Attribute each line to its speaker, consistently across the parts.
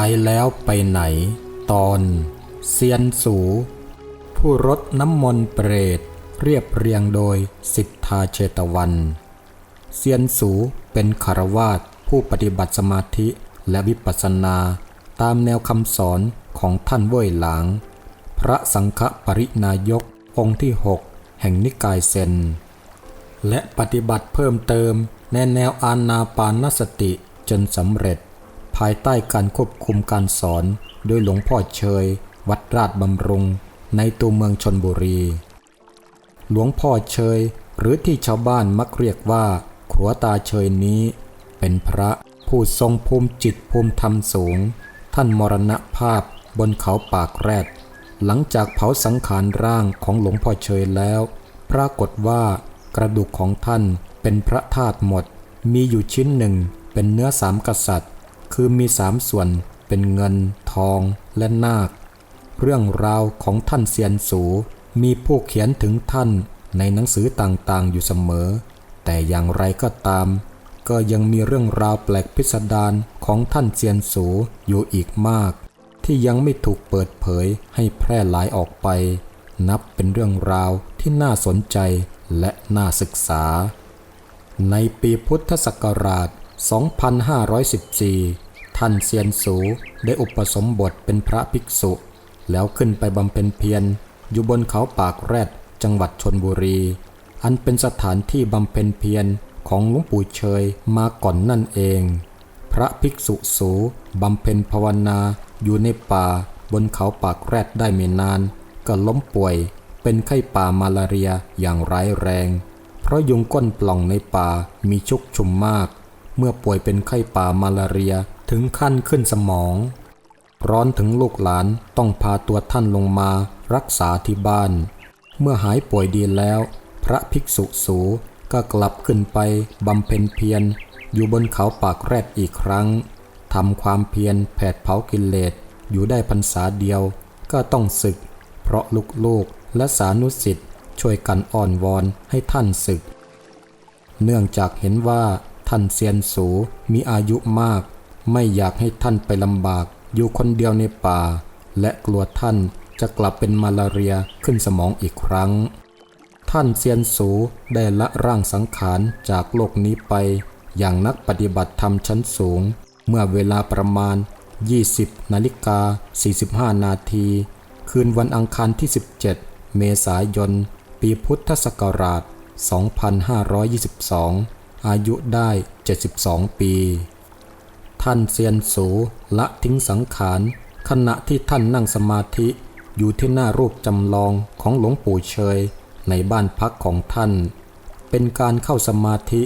Speaker 1: ายแล้วไปไหน ตอนเซียนสู ผู้รดน้ำมนต์เปรต เรียบเรียงโดยสิทธาเชตวัน เซียนสูเป็นคารวาสผู้ปฏิบัติสมาธิและวิปัสสนาตามแนวคำสอนของท่านเว่ยหลาง พระสังฆปรินายกองค์ที่ 6 แห่งนิกายเซน และปฏิบัติเพิ่มเติมในแนวอานาปานสติจนสำเร็จ ภายใต้การควบคุมการสอน โดยหลวงพ่อเชย วัดราชบำรุง ในตัวเมืองชนบุรี หลวงพ่อเชย หรือที่ชาวบ้านมักเรียกว่าครัวตาเชยนี้ เป็นพระผู้ทรงภูมิจิตภูมิธรรมสูง ท่านมรณภาพบนเขาปากแรด หลังจากเผาสังขารร่างของหลวงพ่อเชยแล้ว ปรากฏว่ากระดูกของท่านเป็นพระธาตุหมด มีอยู่ชิ้นหนึ่งเป็นเนื้อสามกษัตริย์ คือมีสามส่วนเป็นเงิน ทองและนาค เรื่องราวของท่านเซียนสูมีผู้เขียนถึงท่านในหนังสือต่างๆอยู่เสมอ แต่อย่างไรก็ตาม ก็ยังมีเรื่องราวแปลกพิสดารของท่านเซียนสูอยู่อีกมาก ที่ยังไม่ถูกเปิดเผยให้แพร่หลายออกไป นับเป็นเรื่องราวที่น่าสนใจและน่าศึกษา ในปีพุทธศักราช 2514 ท่านเซียนสูได้อุปสมบทเป็นพระภิกษุ แล้วขึ้นไปบำเพ็ญเพียรอยู่บนเขาปากแรดจังหวัดชนบุรี อันเป็นสถานที่บำเพ็ญเพียรของหลวงปู่เชยมาก่อนนั่นเอง พระภิกษุสูบำเพ็ญภาวนาอยู่ในป่าบนเขาปากแรดได้ไม่นาน ก็ล้มป่วยเป็นไข้ป่ามาลาเรียอย่างร้ายแรง เพราะยุงก้นปล่องในป่ามีชุกชุมมาก เมื่อป่วยเป็นไข้ป่ามาลาเรียถึงขั้นขึ้นสมอง ร้อนถึงลูกหลานต้องพาตัวท่านลงมารักษาที่บ้าน เมื่อหายป่วยดีแล้ว พระภิกษุสูก็กลับขึ้นไปบำเพ็ญเพียร อยู่บนเขาปากแรดอีกครั้งทำความเพียรแผดเผากิเลสอยู่ได้พรรษาเดียวก็ต้องศึก เพราะลูกๆและสานุสิทธิ์ช่วยกันอ่อนวอนให้ท่านศึก เนื่องจากเห็นว่า ท่านเซียนสูมีอายุมาก ไม่อยากให้ท่านไปลำบาก อยู่คนเดียวในป่า และกลัวท่านจะกลับเป็นมาลาเรียขึ้นสมองอีกครั้ง ท่านเซียนสูได้ละร่างสังขารจากโลกนี้ไป อย่างนักปฏิบัติธรรมชั้นสูง เมื่อเวลาประมาณ 20 นาฬิกา 45 นาที คืนวันอังคารที่ 17 เมษายน ปีพุทธศักราช 2522 อายุได้ 72 ปี ท่านเซียนสูละทิ้งสังขารขณะที่ท่านนั่งสมาธิอยู่ที่หน้ารูปจำลองของหลวงปู่เชยในบ้านพักของท่าน เป็นการเข้าสมาธิ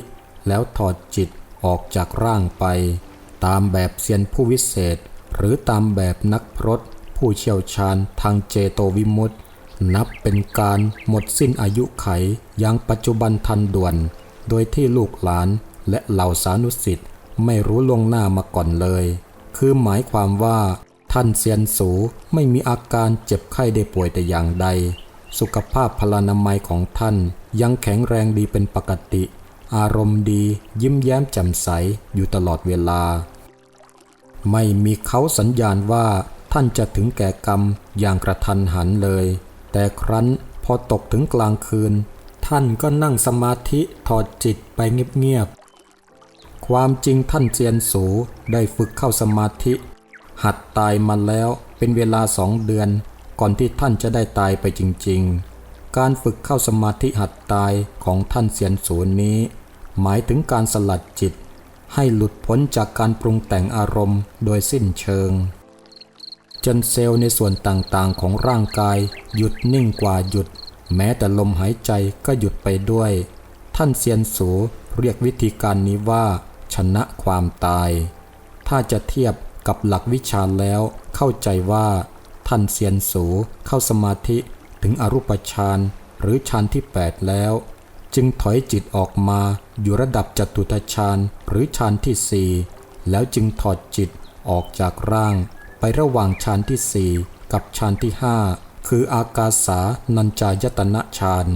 Speaker 1: แล้วถอดจิตออกจากร่างไป ตามแบบเซียนผู้วิเศษ หรือตามแบบนักพรตผู้เชี่ยวชาญทางเจโตวิมุตติ นับเป็นการหมดสิ้นอายุไขอย่างปัจจุบันทันด่วน โดยที่ลูกหลานและเหล่าสานุสิทธิ์ไม่รู้ล่วงหน้ามาก่อนเลย คือหมายความว่าท่านเซียนสูไม่มีอาการเจ็บไข้ได้ป่วยแต่อย่างใด สุขภาพพลานามัยของท่านยังแข็งแรงดีเป็นปกติ อารมณ์ดียิ้มแย้มแจ่มใสอยู่ตลอดเวลา ไม่มีเขาสัญญาณว่าท่านจะถึงแก่กรรมอย่างกระทันหันเลย แต่ครั้นพอตกถึงกลางคืน ท่านก็นั่งสมาธิถอดจิตไปเงียบๆ ความจริงท่านเจียนสูได้ฝึกเข้าสมาธิ หัดตายมาแล้วเป็นเวลาสองเดือน ก่อนที่ท่านจะได้ตายไปจริงๆ การฝึกเข้าสมาธิหัดตายของท่านเซียนสูนี้ หมายถึงการสลัดจิต ให้หลุดพ้นจากการปรุงแต่งอารมณ์โดยสิ้นเชิง จนเซลล์ในส่วนต่างๆของร่างกายหยุดนิ่งกว่าหยุด แม้แต่ลมหายใจก็หยุดไปด้วย ท่านเซียนสูเรียกวิธีการนี้ว่าชนะความตาย ถ้าจะเทียบกับหลักวิชาแล้วเข้าใจว่า ท่านเซียนสูเข้าสมาธิถึงอรูปฌานหรือฌานที่ 8 แล้ว จึงถอยจิตออกมาอยู่ระดับจตุตฌานหรือฌานที่สี่แล้วจึงถอดจิตออกจากร่าง ไประหว่างฌานที่สี่กับฌานที่ห้า คืออากาสานัญจายตนะฌาน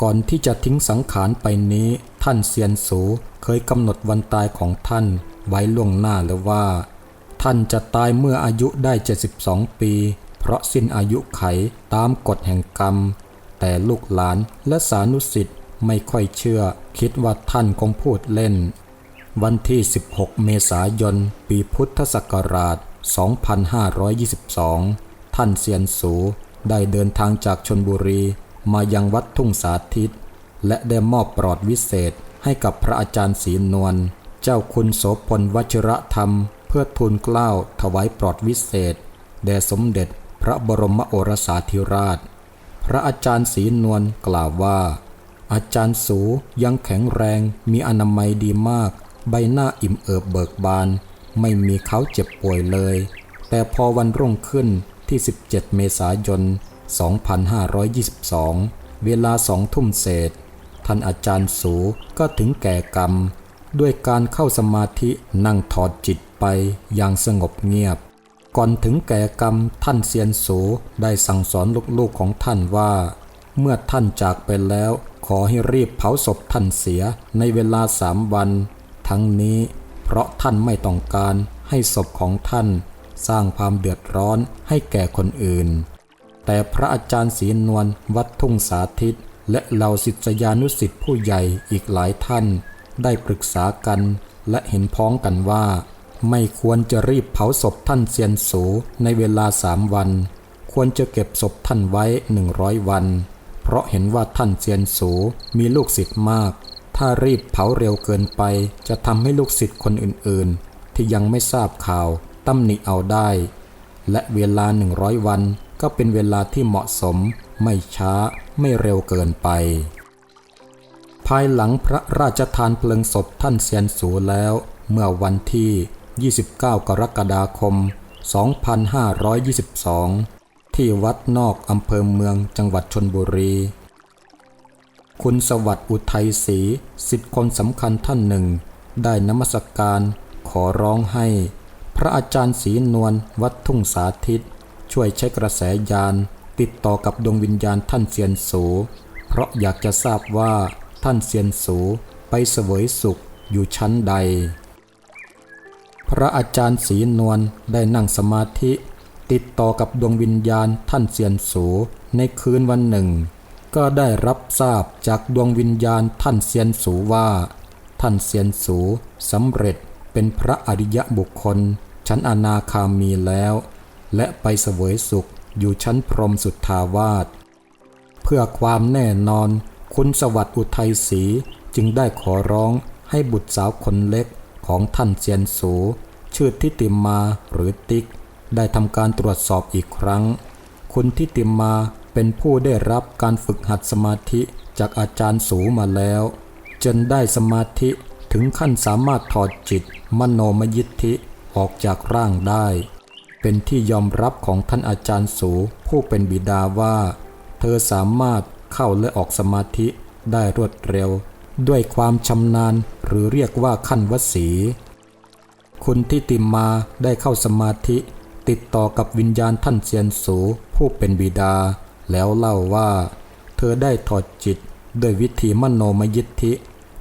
Speaker 1: ก่อนที่จะทิ้งสังขารไปนี้ท่านเซียนสูเคยกำหนดวันตายของท่านไว้ล่วงหน้าแล้วว่า ท่านจะตายเมื่ออายุได้ 72 ปี เพราะสิ้นอายุไขตามกฎแห่งกรรม แต่ลูกหลานและสานุสิทธิ์ไม่ค่อยเชื่อ คิดว่าท่านคงพูดเล่น วันที่ 16 เมษายน ปีพุทธศักราช 2522 ท่านเซียนสูได้เดินทางจากชนบุรีมายังวัดทุ่งสาธิต และได้มอบปลอดวิเศษให้กับพระอาจารย์ศรีนวลเจ้าคุณโสพลวชิระธรรม เพื่อทูลเกล้าถวายปลอดวิเศษแด่สมเด็จพระบรมโอรสาธิราช พระอาจารย์ศรีนวลกล่าวว่า อาจารย์สูยังแข็งแรงมีอนามัยดีมาก ใบหน้าอิ่มเอิบเบิกบาน ไม่มีเขาเจ็บป่วยเลย แต่พอวันรุ่งขึ้น ที่ 17 เมษายน 2522 เวลาสองทุ่มเศษ ท่านอาจารย์สูก็ถึงแก่กรรม ด้วยการเข้าสมาธินั่งถอดจิตไปอย่างสงบเงียบ ก่อนถึงแก่กรรมท่านเซียนสูได้สั่งสอนลูกๆของท่านว่า เมื่อท่านจากไปแล้วขอให้รีบเผาศพท่านเสียในเวลาสามวัน ทั้งนี้เพราะท่านไม่ต้องการให้ศพของท่าน สร้างความเดือดร้อนให้แก่คนอื่น แต่พระอาจารย์ศรีนวลวัดทุ่งสาธิต และเหล่าศิษยานุศิษย์ผู้ใหญ่อีกหลายท่าน ได้ปรึกษากันและเห็นพ้องกันว่า ไม่ควรจะรีบเผาศพท่านเซียนสูในเวลาสามวัน ควรจะเก็บศพท่านไว้หนึ่งร้อยวัน เพราะเห็นว่าท่านเซียนสูมีลูกศิษย์มาก ถ้ารีบเผาเร็วเกินไป จะทำให้ลูกศิษย์คนอื่นๆ ที่ยังไม่ทราบข่าว ตำหนิเอาได้ และเวลาหนึ่งร้อยวันก็เป็นเวลาที่เหมาะสมไม่ช้าไม่เร็วเกินไป ภายหลังพระราชทานเพลิงศพท่านเซียนสูแล้วเมื่อวันที่ 29 กรกฎาคม 2522 ที่วัดนอกอำเภอเมืองจังหวัดชนบุรี คุณสวัสดิ์อุทัยศรีสิทธิคนสำคัญท่านหนึ่ง ได้นมัสการขอร้องให้ พระอาจารย์ศรีนวลวัดทุ่งสาธิต ช่วยใช้กระแสยาน ติดต่อกับดวงวิญญาณท่านเซียนสู เพราะอยากจะทราบว่าท่านเซียนสูไปเสวยสุขอยู่ชั้นใด พระอาจารย์ศรีนวลได้นั่งสมาธิ ติดต่อกับดวงวิญญาณท่านเซียนสูในคืนวันหนึ่ง ก็ได้รับทราบจากดวงวิญญาณท่านเซียนสูว่า ท่านเซียนสูสำเร็จเป็นพระอริยะบุคคล ชั้นอนาคามีแล้ว และไปเสวยสุขอยู่ชั้นพรหมสุทธาวาสเพื่อความแน่นอนคุณสวัสดิ์อุทัยศรีจึงได้ขอร้องให้บุตรสาวคนเล็กของท่านเซียนสู ชื่อทิติมาหรือติ๊ก ได้ทำการตรวจสอบอีกครั้ง คุณทิติมาเป็นผู้ได้รับการฝึกหัดสมาธิจากอาจารย์สูมาแล้ว จนได้สมาธิถึงขั้นสามารถถอดจิต มโนมยิทธิ ออกจากร่างได้ เป็นที่ยอมรับของท่านอาจารย์สูผู้เป็นบิดาว่า เธอสามารถเข้าและออกสมาธิได้รวดเร็ว ด้วยความชำนาญหรือเรียกว่าขั้นวสี คุณทิติมาได้เข้าสมาธิติดต่อกับวิญญาณท่านเซียนสูผู้เป็นบิดา แล้วเล่าว่า เธอได้ถอดจิตด้วยวิธีมโนมยิทธิ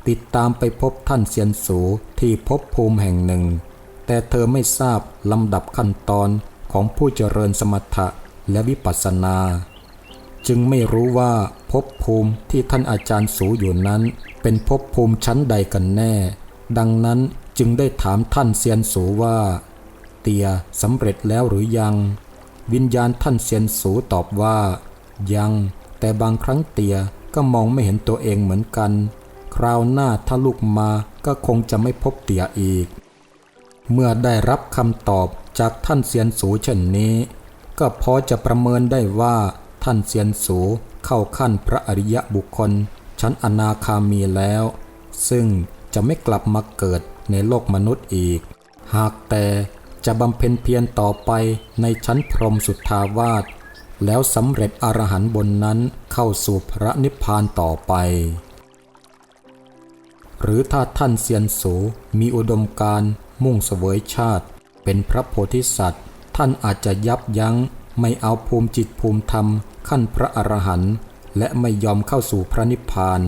Speaker 1: ติดตามไปพบท่านเซียนสูที่ภพภูมิแห่งหนึ่ง แต่เธอไม่ทราบลำดับขั้นตอนของผู้เจริญสมถะและวิปัสสนา จึงไม่รู้ว่าภพภูมิที่ท่านอาจารย์สูอยู่นั้น เป็นภพภูมิชั้นใดกันแน่ ดังนั้นจึงได้ถามท่านเซียนสูว่า เตียสำเร็จแล้วหรือยัง วิญญาณท่านเซียนสูตอบว่า ยัง แต่บางครั้งเตียก็มองไม่เห็นตัวเองเหมือนกัน คราวหน้าถ้าลูกมาก็คงจะไม่พบเตียอีก เมื่อได้รับคำตอบจากท่านเซียนสูเช่นนี้ ก็พอจะประเมินได้ว่าท่านเซียนสูเข้าขั้นพระอริยบุคคล ชั้นอนาคามีแล้ว ซึ่งจะไม่กลับมาเกิดในโลกมนุษย์อีก หากแต่จะบำเพ็ญเพียรต่อไปในชั้นพรหมสุทธาวาสแล้วสำเร็จอรหันต์บนนั้นเข้าสู่พระนิพพานต่อไป หรือถ้าท่านเซียนสูมีอุดมการ มุ่งเสวยชาติ เป็นพระโพธิสัตว์ ท่านอาจจะยับยั้ง ไม่เอาภูมิจิตภูมิธรรม ขั้นพระอรหันต์และไม่ยอมเข้าสู่พระนิพพาน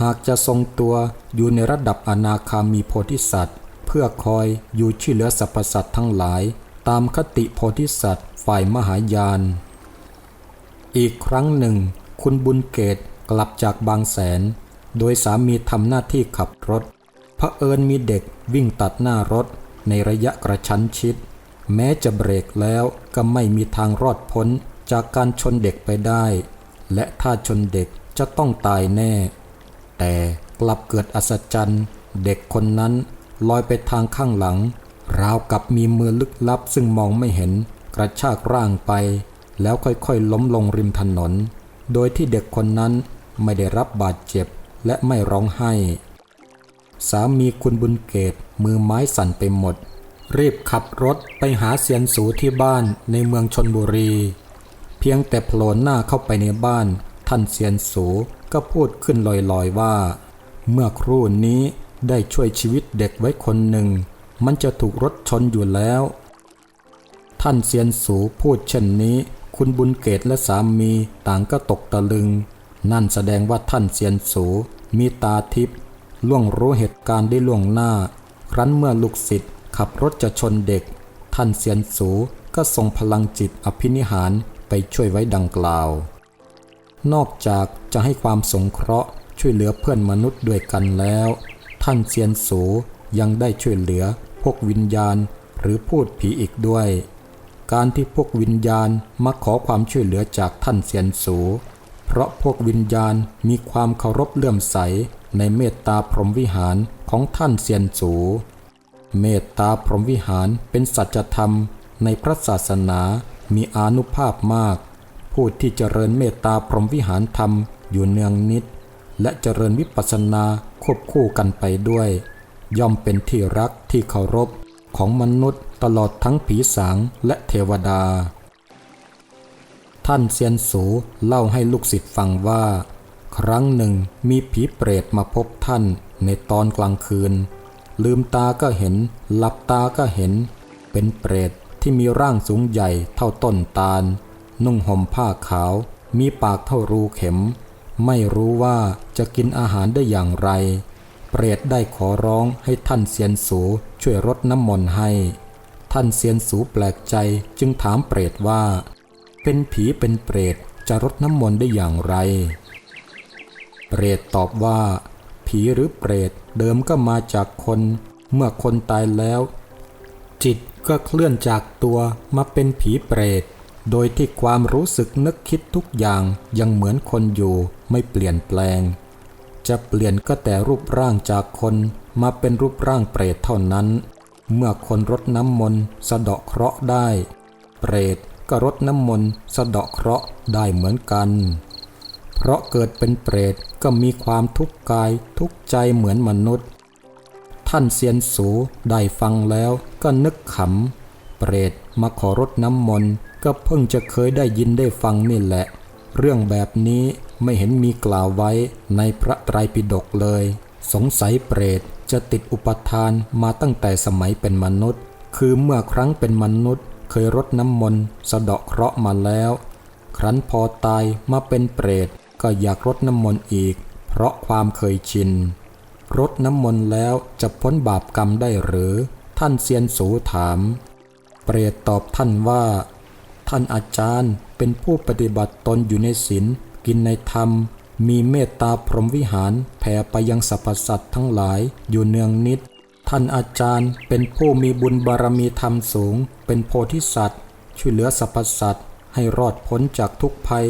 Speaker 1: หากจะทรงตัวอยู่ในระดับอนาคามีโพธิสัตว์ เพื่อคอยอยู่ช่วยเหลือสรรพสัตว์ทั้งหลาย ตามคติโพธิสัตว์ ฝ่ายมหายาน อีกครั้งหนึ่ง คุณบุญเกตกลับจากบางแสน โดยสามีทำหน้าที่ขับรถ เผอิญมีเด็กวิ่งตัดหน้ารถในระยะกระชั้นชิด แม้จะเบรกแล้วก็ไม่มีทางรอดพ้นจากการชนเด็กไปได้ และถ้าชนเด็กจะต้องตายแน่ แต่กลับเกิดอัศจรรย์ เด็กคนนั้นลอยไปทางข้างหลัง ราวกับมีมือลึกลับซึ่งมองไม่เห็นกระชากร่างไป แล้วค่อยๆ ล้มลงริมถนน โดยที่เด็กคนนั้นไม่ได้รับบาดเจ็บและไม่ร้องไห้ สามีคุณบุญเกตมือไม้สั่นไปหมด รีบขับรถไปหาเซียนสูที่บ้านในเมืองชนบุรี เพียงแต่โผล่หน้าเข้าไปในบ้าน ท่านเซียนสูก็พูดขึ้นลอยๆว่า เมื่อครู่นี้ได้ช่วยชีวิตเด็กไว้คนหนึ่ง มันจะถูกรถชนอยู่แล้ว ท่านเซียนสูพูดเช่นนี้ คุณบุญเกตและสามีต่างก็ตกตะลึง นั่นแสดงว่าท่านเซียนสูมีตาทิพย์ ล่วงรู้เหตุการณ์ได้ล่วงหน้า ครั้นเมื่อลูกศิษย์ขับรถจะชนเด็ก ท่านเซียนสูก็ทรงพลังจิตอภินิหารไปช่วยไว้ดังกล่าว นอกจากจะให้ความสงเคราะห์ช่วยเหลือเพื่อนมนุษย์ด้วยกันแล้ว ท่านเซียนสูยังได้ช่วยเหลือพวกวิญญาณหรือพูดผีอีกด้วย การที่พวกวิญญาณมาขอความช่วยเหลือจากท่านเซียนสู เพราะพวกวิญญาณมีความเคารพเลื่อมใส ในเมตตาพรหมวิหารของท่านเซียนสู เมตตาพรหมวิหารเป็นสัจธรรมในพระศาสนามีอานุภาพมาก ผู้ที่เจริญเมตตาพรหมวิหารธรรมอยู่เนืองนิด และเจริญวิปัสสนาควบคู่กันไปด้วย ย่อมเป็นที่รักที่เคารพของมนุษย์ตลอดทั้งผีสางและเทวดา ท่านเซียนสูเล่าให้ลูกศิษย์ฟังว่า ครั้งหนึ่งมีผีเปรตมาพบท่านในตอนกลางคืน ลืมตาก็เห็น หลับตาก็เห็น เป็นเปรตที่มีร่างสูงใหญ่เท่าต้นตาล นุ่งห่มผ้าขาว มีปากเท่ารูเข็ม ไม่รู้ว่าจะกินอาหารได้อย่างไร เปรตได้ขอร้องให้ท่านเซียนสูช่วยรดน้ำมนต์ให้ ท่านเซียนสูแปลกใจจึงถามเปรตว่า เป็นผีเป็นเปรตจะรดน้ำมนต์ได้อย่างไร เปรตตอบว่า ผีหรือเปรตเดิมก็มาจากคน เมื่อคนตายแล้ว จิตก็เคลื่อนจากตัวมาเป็นผีเปรต โดยที่ความรู้สึกนึกคิดทุกอย่างยังเหมือนคนอยู่ไม่เปลี่ยนแปลง จะเปลี่ยนก็แต่รูปร่างจากคนมาเป็นรูปร่างเปรตเท่านั้น เมื่อคนรดน้ำมนต์สะเดาะเคราะห์ได้ เปรตก็รดน้ำมนต์สะเดาะเคราะห์ได้เหมือนกัน เพราะเกิดเป็นเปรต ก็มีความทุกข์กายทุกข์ใจเหมือนมนุษย์ ท่านเซียนสูได้ฟังแล้วก็นึกขำ เปรตมาขอรดน้ำมนต์ก็เพิ่งจะเคยได้ยินได้ฟังนี่แหละ เรื่องแบบนี้ไม่เห็นมีกล่าวไว้ในพระไตรปิฎกเลย สงสัยเปรตจะติดอุปทานมาตั้งแต่สมัยเป็นมนุษย์ คือเมื่อครั้งเป็นมนุษย์ เคยรดน้ำมนต์สะเดาะเคราะห์มาแล้ว ครั้นพอตายมาเป็นเปรต ก็อยากรดน้ำมนต์อีก เพราะความเคยชินรดน้ำมนต์แล้วจะพ้นบาปกรรมได้หรือ ท่านเซียนสูถาม เปรตตอบท่านว่า ท่านอาจารย์เป็นผู้ปฏิบัติตนอยู่ในศีลกินในธรรม มีเมตตาพรหมวิหารแผ่ไปยังสรรพสัตว์ทั้งหลายอยู่เนืองนิด ท่านอาจารย์เป็นผู้มีบุญบารมีธรรมสูง เป็นโพธิสัตว์ ช่วยเหลือสรรพสัตว์ให้รอดพ้นจากทุกภัย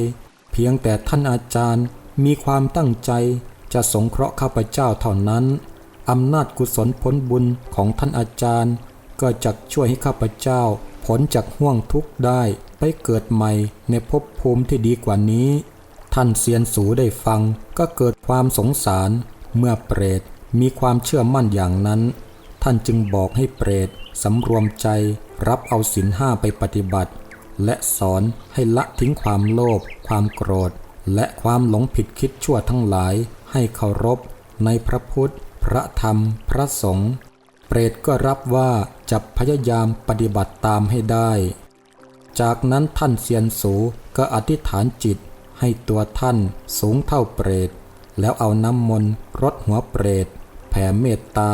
Speaker 1: เพียงแต่ท่านอาจารย์มีความตั้งใจจะสงเคราะห์ข้าพเจ้าเท่านั้น อำนาจกุศลผลบุญของท่านอาจารย์ ก็จะช่วยให้ข้าพเจ้าพ้นจากห่วงทุกข์ได้ไปเกิดใหม่ในภพภูมิที่ดีกว่านี้ ท่านเซียนสูได้ฟังก็เกิดความสงสารเมื่อเปรตมีความเชื่อมั่นอย่างนั้น ท่านจึงบอกให้เปรตสำรวมใจรับเอาศีลห้าไปปฏิบัติ และสอนให้ละทิ้งความโลภความโกรธ และความหลงผิดคิดชั่วทั้งหลาย ให้เคารพ ในพระพุทธ พระธรรม พระสงฆ์เปรตก็รับว่าจะพยายามปฏิบัติตามให้ได้ จากนั้นท่านเซียนสูก็อธิษฐานจิตให้ตัวท่านสูงเท่าเปรต แล้วเอาน้ำมนต์รดหัวเปรต แผ่เมตตา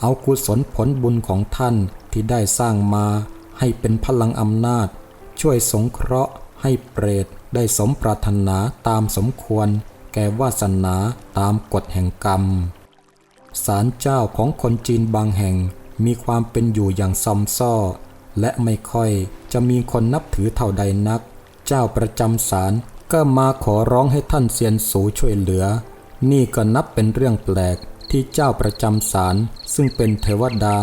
Speaker 1: เอากุศลผลบุญของท่านที่ได้สร้างมาให้เป็นพลังอำนาจ ช่วยสงเคราะห์ให้เปรตได้สมปรารถนาตามสมควร แก่วาสนาตามกฎแห่งกรรม ศาลเจ้าของคนจีนบางแห่งมีความเป็นอยู่อย่างซอมซ่อ และไม่ค่อยจะมีคนนับถือเท่าใดนัก เจ้าประจำศาลก็มาขอร้องให้ท่านเซียนสูช่วยเหลือ นี่ก็นับเป็นเรื่องแปลกที่เจ้าประจำศาลซึ่งเป็นเทวดา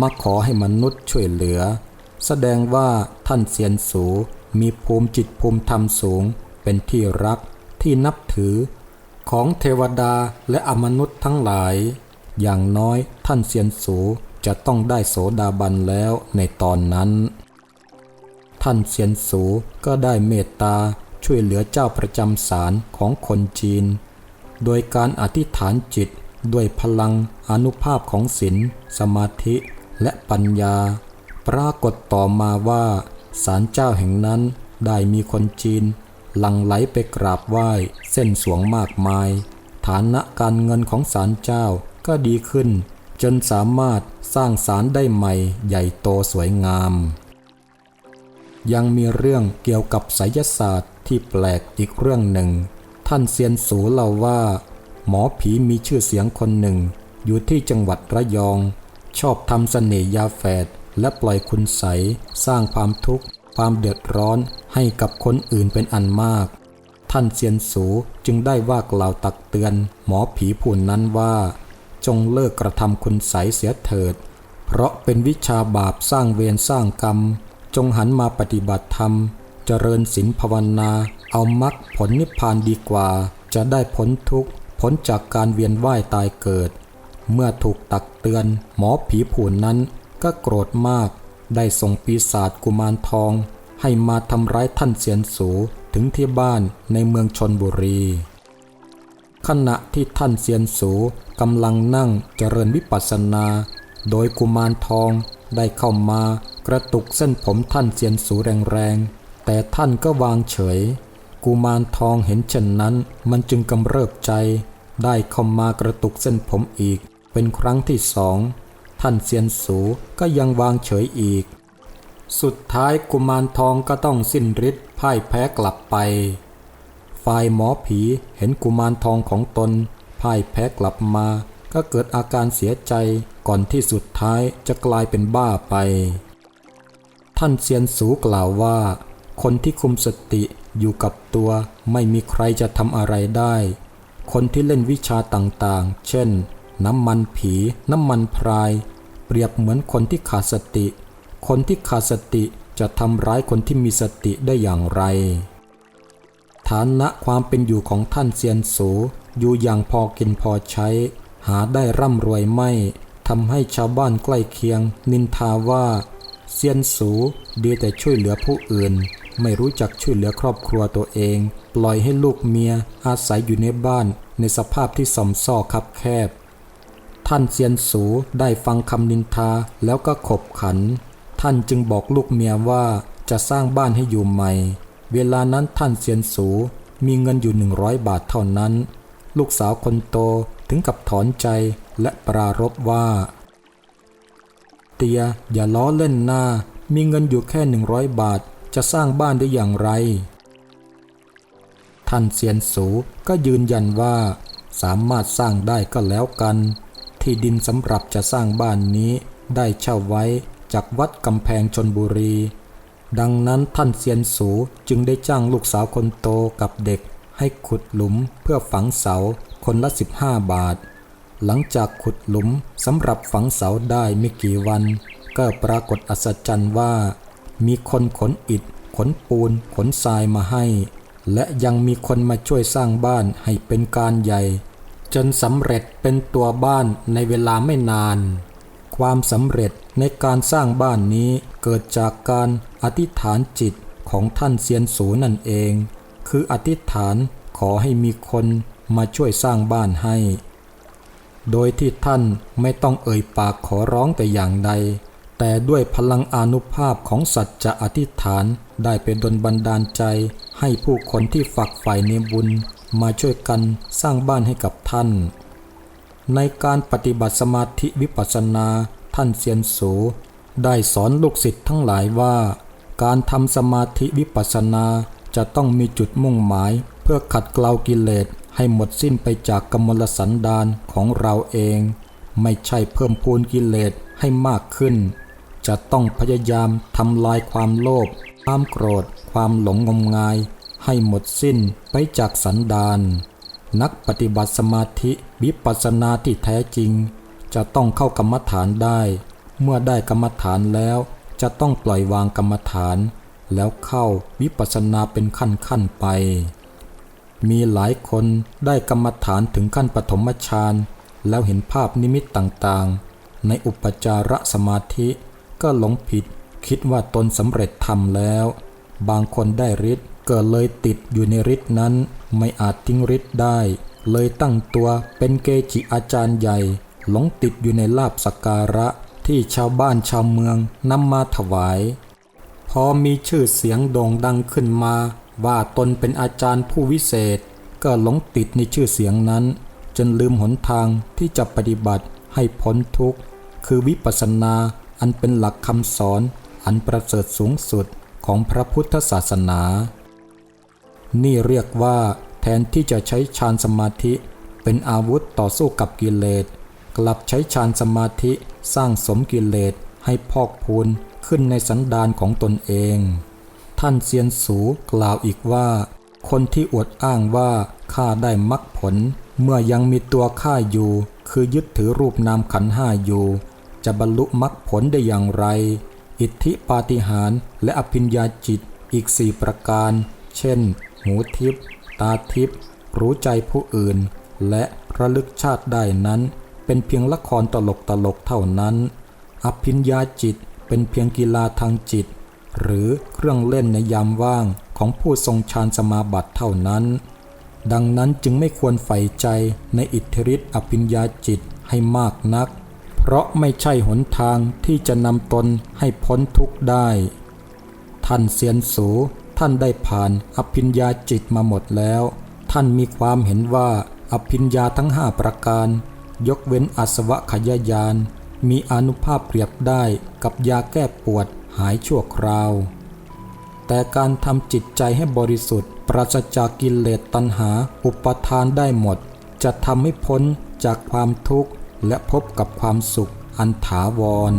Speaker 1: มาขอให้มนุษย์ช่วยเหลือ แสดงว่าท่านเซียนสูมีภูมิจิตภูมิธรรมสูง เป็นที่รักที่นับถือ ของเทวดาและอมนุษย์ทั้งหลาย อย่างน้อยท่านเซียนสูจะต้องได้โสดาบันแล้วในตอนนั้น ท่านเซียนสูก็ได้เมตตาช่วยเหลือเจ้าประจำศาลของคนจีน โดยการอธิษฐานจิตด้วยพลังอนุภาพของศีลสมาธิและปัญญา ปรากฏต่อมาว่าศาลเจ้าแห่งนั้นได้มีคนจีน หลั่งไหลไปกราบไหว้เส้นสวงมากมาย ฐานะการเงินของศาลเจ้าก็ดีขึ้น จนสามารถสร้างศาลได้ใหม่ใหญ่โตสวยงาม ยังมีเรื่องเกี่ยวกับไสยศาสตร์ที่แปลกอีกเรื่องหนึ่ง ท่านเซียนสูเล่าว่า หมอผีมีชื่อเสียงคนหนึ่ง อยู่ที่จังหวัดระยอง ชอบทำเสน่ห์ยาแฝด และปล่อยคุณใสสร้างความทุกข์ ความเดือดร้อนให้กับคนอื่นเป็นอันมาก ท่านเซียนสูจึงได้ว่ากล่าวตักเตือน หมอผีผู้นั้นว่า จงเลิกกระทำคุณใสเสียเถิด เพราะเป็นวิชาบาปสร้างเวรสร้างกรรม จงหันมาปฏิบัติธรรม เจริญศีลภาวนา เอามรรคผลนิพพานดีกว่า จะได้พ้นทุกข์พ้นจากการเวียนว่ายตายเกิด เมื่อถูกตักเตือน หมอผีผู้นั้น ก็โกรธมาก ได้ส่งปีศาจกุมารทอง ให้มาทำร้ายท่านเสียนสูถึงที่บ้านในเมืองชนบุรี ขณะที่ท่านเซียนสูกำลังนั่งเจริญวิปัสสนา โดยกุมารทองได้เข้ามากระตุกเส้นผมท่านเซียนสูแรงๆ แต่ท่านก็วางเฉย กุมารทองเห็นเช่นนั้น มันจึงกำเริบใจ ได้เข้ามากระตุกเส้นผมอีก เป็นครั้งที่สอง ท่านเซียนสูก็ยังวางเฉยอีก สุดท้ายกุมารทองก็ต้องสิ้นฤทธิ์พ่ายแพ้กลับไป ฝ่ายหมอผีเห็นกุมารทองของตนพ่ายแพ้กลับมา ก็เกิดอาการเสียใจก่อนที่สุดท้ายจะกลายเป็นบ้าไป ท่านเซียนสูกล่าวว่า คนที่คุมสติอยู่กับตัวไม่มีใครจะทำอะไรได้ คนที่เล่นวิชาต่างๆ เช่น น้ำมันผี น้ำมันพราย รียบเหมือนคนที่ขาดสติ คนที่ขาดสติจะทำร้ายคนที่มีสติได้อย่างไร ฐานะความเป็นอยู่ของท่านเซียนสูอยู่อย่างพอกินพอใช้ หาได้ร่ำรวยไม่ทำให้ชาวบ้านใกล้เคียง นินทาว่าเซียนสูดีแต่ช่วยเหลือผู้อื่น ไม่รู้จักช่วยเหลือครอบครัวตัวเอง ปล่อยให้ลูกเมียอาศัยอยู่ในบ้านในสภาพที่สมซ่อคับแคบ ท่านเซียนสูได้ฟังคำนินทาแล้วก็ขบขัน ท่านจึงบอกลูกเมียว่าจะสร้างบ้านให้อยู่ใหม่ เวลานั้นท่านเซียนสูมีเงินอยู่หนึ่งร้อยบาทเท่านั้น ลูกสาวคนโตถึงกับถอนใจและปรารบว่า เตียอย่าล้อเล่นหน้า มีเงินอยู่แค่หนึ่งร้อยบาทจะสร้างบ้านได้อย่างไร ท่านเซียนสูก็ยืนยันว่า สามารถสร้างได้ก็แล้วกัน ที่ดินสำหรับจะสร้างบ้านนี้ได้เช่าไว้จากวัดกำแพงชนบุรี ดังนั้นท่านเซียนสูจึงได้จ้างลูกสาวคนโตกับเด็ก ให้ขุดหลุมเพื่อฝังเสาคนละ 15 บาท หลังจากขุดหลุมสำหรับฝังเสาได้ไม่กี่วัน ก็ปรากฏอัศจรรย์ว่า มีคนขนอิฐ ขนปูน ขนทรายมาให้ และยังมีคนมาช่วยสร้างบ้านให้เป็นการใหญ่ จนสำเร็จเป็นตัวบ้านในเวลาไม่นาน ความสำเร็จในการสร้างบ้านนี้เกิดจากการอธิษฐานจิตของท่านเซียนสูนั่นเอง คืออธิษฐานขอให้มีคนมาช่วยสร้างบ้านให้ โดยที่ท่านไม่ต้องเอ่ยปากขอร้องแต่อย่างใด แต่ด้วยพลังอนุภาพของสัจจะอธิษฐานได้เป็นดลบันดาลใจให้ผู้คนที่ฝักใฝ่ในบุญ มาช่วยกันสร้างบ้านให้กับท่าน ในการปฏิบัติสมาธิวิปัสสนาท่านเซียนสูได้สอนลูกศิษย์ทั้งหลายว่า การทำสมาธิวิปัสสนาจะต้องมีจุดมุ่งหมาย เพื่อขัดเกลากิเลสให้หมดสิ้นไปจากกมลสันดานของเราเอง ไม่ใช่เพิ่มพูนกิเลสให้มากขึ้น จะต้องพยายามทำลายความโลภความโกรธ ความหลงงมงาย ให้หมดสิ้นไปจากสันดาน นักปฏิบัติสมาธิวิปัสสนาที่แท้จริง จะต้องเข้ากรรมฐานได้ เมื่อได้กรรมฐานแล้วจะต้องปล่อยวางกรรมฐาน แล้วเข้าวิปัสสนาเป็นขั้นขั้นไป มีหลายคนได้กรรมฐานถึงขั้นปฐมฌานแล้วเห็นภาพนิมิตต่างๆ ในอุปจารสมาธิก็หลงผิดคิดว่าตนสำเร็จทำแล้ว บางคนได้ฤทธิ์ ก็เลยติดอยู่ในฤทธินั้นไม่อาจทิ้งฤทธิ์ได้ เลยตั้งตัวเป็นเกจิอาจารย์ใหญ่ หลงติดอยู่ในลาบสกการะที่ชาวบ้านชาวเมืองนำมาถวาย พอมีชื่อเสียงโด่งดังขึ้นมา ว่าตนเป็นอาจารย์ผู้วิเศษ ก็หลงติดในชื่อเสียงนั้น จนลืมหนทางที่จะปฏิบัติให้พ้นทุกข์ คือวิปัสสนาอันเป็นหลักคำสอนอันประเสริฐสูงสุดของพระพุทธศาสนา นี่เรียกว่าแทนที่จะใช้ฌานสมาธิเป็นอาวุธต่อสู้กับกิเลส กลับใช้ฌานสมาธิสร้างสมกิเลสให้พอกพูนขึ้นในสันดานของตนเอง ท่านเซียนสูกล่าวอีกว่า คนที่อวดอ้างว่าข้าได้มรรคผล เมื่อยังมีตัวข้าอยู่ คือยึดถือรูปนามขันห้าอยู่ จะบรรลุมรรคผลได้อย่างไร อิทธิปาฏิหาริย์และอภิญญาจิตอีกสี่ประการ เช่น หูทิพย์ตาทิพย์รู้ใจผู้อื่น และระลึกชาติได้นั้น เป็นเพียงละครตลกตลกเท่านั้น อภิญญาจิตเป็นเพียงกีฬาทางจิต หรือเครื่องเล่นในยามว่างของผู้ทรงฌานสมาบัติเท่านั้น ดังนั้นจึงไม่ควรใฝ่ใจในอิทธิฤทธิอภิญญาจิตให้มากนัก เพราะไม่ใช่หนทางที่จะนำตนให้พ้นทุกข์ได้ ท่านเซียนสู ท่านได้ผ่านอภิญญาจิตมาหมดแล้ว ท่านมีความเห็นว่าอภิญญาทั้งห้าประการ ยกเว้นอาสวะขยายาน มีอนุภาพเปรียบได้กับยาแก้ปวดหายชั่วคราว แต่การทำจิตใจให้บริสุทธิ์ ปราศจากกิเลสตัณหาอุปทานได้หมด จะทำให้พ้นจากความทุกข์และพบกับความสุขอันถาวร